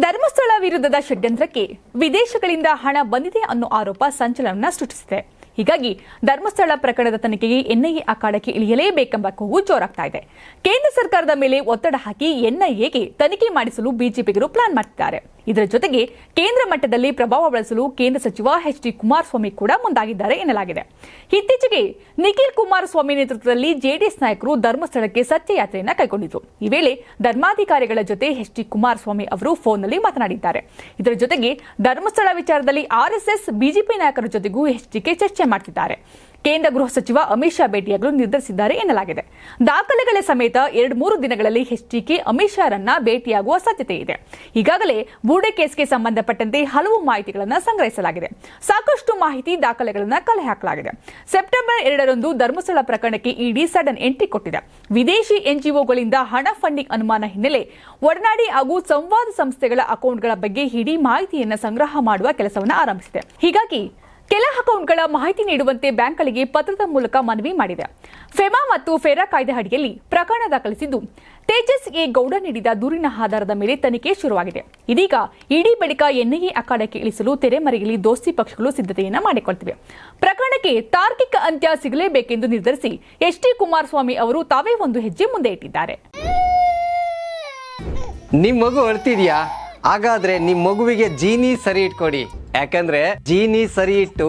ಧರ್ಮಸ್ಥಳ ವಿರುದ್ಧದ ಷಡ್ಯಂತ್ರಕ್ಕೆ ವಿದೇಶಗಳಿಂದ ಹಣ ಬಂದಿದೆ ಅನ್ನೋ ಆರೋಪ ಸಂಚಲನ ಸೃಷ್ಟಿಸಿದೆ. ಹೀಗಾಗಿ ಧರ್ಮಸ್ಥಳ ಪ್ರಕರಣದ ತನಿಖೆಗೆ ಎನ್ಐಎ ಅಖಾಡಕ್ಕೆ ಇಳಿಯಲೇಬೇಕೆಂಬ ಕೂಗು ಜೋರಾಗ್ತಾ ಇದೆ. ಕೇಂದ್ರ ಸರ್ಕಾರದ ಮೇಲೆ ಒತ್ತಡ ಹಾಕಿ ಎನ್ಐಎಗೆ ತನಿಖೆ ಮಾಡಿಸಲು ಬಿಜೆಪಿಗರು ಪ್ಲಾನ್ ಮಾಡ್ತಿದ್ದಾರೆ. ಇದರ ಜೊತೆಗೆ ಕೇಂದ್ರ ಮಟ್ಟದಲ್ಲಿ ಪ್ರಭಾವ ಬಳಸಲು ಕೇಂದ್ರ ಸಚಿವ ಎಚ್ ಡಿ ಕುಮಾರಸ್ವಾಮಿ ಕೂಡ ಮುಂದಾಗಿದ್ದಾರೆ ಎನ್ನಲಾಗಿದೆ. ಇತ್ತೀಚೆಗೆ ನಿಖಿಲ್ ಕುಮಾರಸ್ವಾಮಿ ನೇತೃತ್ವದಲ್ಲಿ ಜೆಡಿಎಸ್ ನಾಯಕರು ಧರ್ಮಸ್ಥಳಕ್ಕೆ ಸತ್ಯಯಾತ್ರೆಯನ್ನ ಕೈಗೊಂಡಿದ್ರು. ಈ ವೇಳೆ ಧರ್ಮಾಧಿಕಾರಿಗಳ ಜೊತೆ ಎಚ್ ಡಿ ಕುಮಾರಸ್ವಾಮಿ ಅವರು ಫೋನ್ನಲ್ಲಿ ಮಾತನಾಡಿದ್ದಾರೆ. ಇದರ ಜೊತೆಗೆ ಧರ್ಮಸ್ಥಳ ವಿಚಾರದಲ್ಲಿ ಆರ್ಎಸ್ಎಸ್, ಬಿಜೆಪಿ ನಾಯಕರ ಜೊತೆಗೂ ಎಚ್ಡಿಕೆ ಚರ್ಚೆ ಮಾಡ್ತಿದ್ದಾರೆ. ಕೇಂದ್ರ ಗೃಹ ಸಚಿವ ಅಮಿತ್ ಶಾ ಭೇಟಿಯಾಗಲು ನಿರ್ಧರಿಸಿದ್ದಾರೆ ಎನ್ನಲಾಗಿದೆ. ದಾಖಲೆಗಳ ಸಮೇತ ಎರಡು ಮೂರು ದಿನಗಳಲ್ಲಿ ಎಚ್ಡಿಕೆ ಅಮಿತ್ ಶಾರನ್ನ ಭೇಟಿಯಾಗುವ ಸಾಧ್ಯತೆ ಇದೆ. ಈಗಾಗಲೇ ಬೂಡೆ ಕೇಸ್ಗೆ ಸಂಬಂಧಪಟ್ಟಂತೆ ಹಲವು ಮಾಹಿತಿಗಳನ್ನು ಸಂಗ್ರಹಿಸಲಾಗಿದೆ. ಸಾಕಷ್ಟು ಮಾಹಿತಿ ದಾಖಲೆಗಳನ್ನು ಕಲೆ ಹಾಕಲಾಗಿದೆ. ಸೆಪ್ಟೆಂಬರ್ ಎರಡರಂದು ಧರ್ಮಸ್ಥಳ ಪ್ರಕರಣಕ್ಕೆ ಇಡಿ ಸಡನ್ ಎಂಟ್ರಿ ಕೊಟ್ಟಿದೆ. ವಿದೇಶಿ ಎನ್ಜಿಒಗಳಿಂದ ಹಣ ಫಂಡಿಂಗ್ ಅನುಮಾನ ಹಿನ್ನೆಲೆ ಒಡನಾಡಿ ಹಾಗೂ ಸಂವಾದ ಸಂಸ್ಥೆಗಳ ಅಕೌಂಟ್ಗಳ ಬಗ್ಗೆ ಇಡಿ ಮಾಹಿತಿಯನ್ನು ಸಂಗ್ರಹ ಮಾಡುವ ಕೆಲಸವನ್ನು ಆರಂಭಿಸಿದೆ. ಹೀಗಾಗಿ ಕೆಲ ಅಕೌಂಟ್ಗಳ ಮಾಹಿತಿ ನೀಡುವಂತೆ ಬ್ಯಾಂಕ್ಗಳಿಗೆ ಪತ್ರದ ಮೂಲಕ ಮನವಿ ಮಾಡಿದೆ. ಫೆಮಾ ಮತ್ತು ಫೆರಾ ಕಾಯ್ದೆ ಅಡಿಯಲ್ಲಿ ಪ್ರಕರಣ ದಾಖಲಿಸಿದ್ದು ತೇಜಸ್ ಎ ಗೌಡ ನೀಡಿದ ದೂರಿನ ಆಧಾರದ ಮೇಲೆ ತನಿಖೆ ಶುರುವಾಗಿದೆ. ಇದೀಗ ಇಡೀ ಬಳಿಕ ಎನ್ಐಎ ಅಖಾಡಕ್ಕೆ ಇಳಿಸಲು ತೆರೆಮರೆಯಲ್ಲಿ ದೋಸ್ತಿ ಪಕ್ಷಗಳು ಸಿದ್ಧತೆಯನ್ನು ಮಾಡಿಕೊಳ್ತಿವೆ. ಪ್ರಕರಣಕ್ಕೆ ತಾರ್ಕಿಕ ಅಂತ್ಯ ಸಿಗಲೇಬೇಕೆಂದು ನಿರ್ಧರಿಸಿ ಎಚ್ ಡಿ ಕುಮಾರಸ್ವಾಮಿ ಅವರು ತಾವೇ ಒಂದು ಹೆಜ್ಜೆ ಮುಂದೆ ಇಟ್ಟಿದ್ದಾರೆ. ನಿಮ್ಮ ಮಗು ಅಳ್ತಿದ್ಯಾ ಹಾಗಾದ್ರೆ ನಿಮ್ಮ ಮಗುವಿಗೆ ಜೀನಿ ಸರಿ ಇಟ್ಕೊಡಿ. ಯಾಕಂದ್ರೆ ಜೀನಿ ಸರಿ ಇಟ್ಟು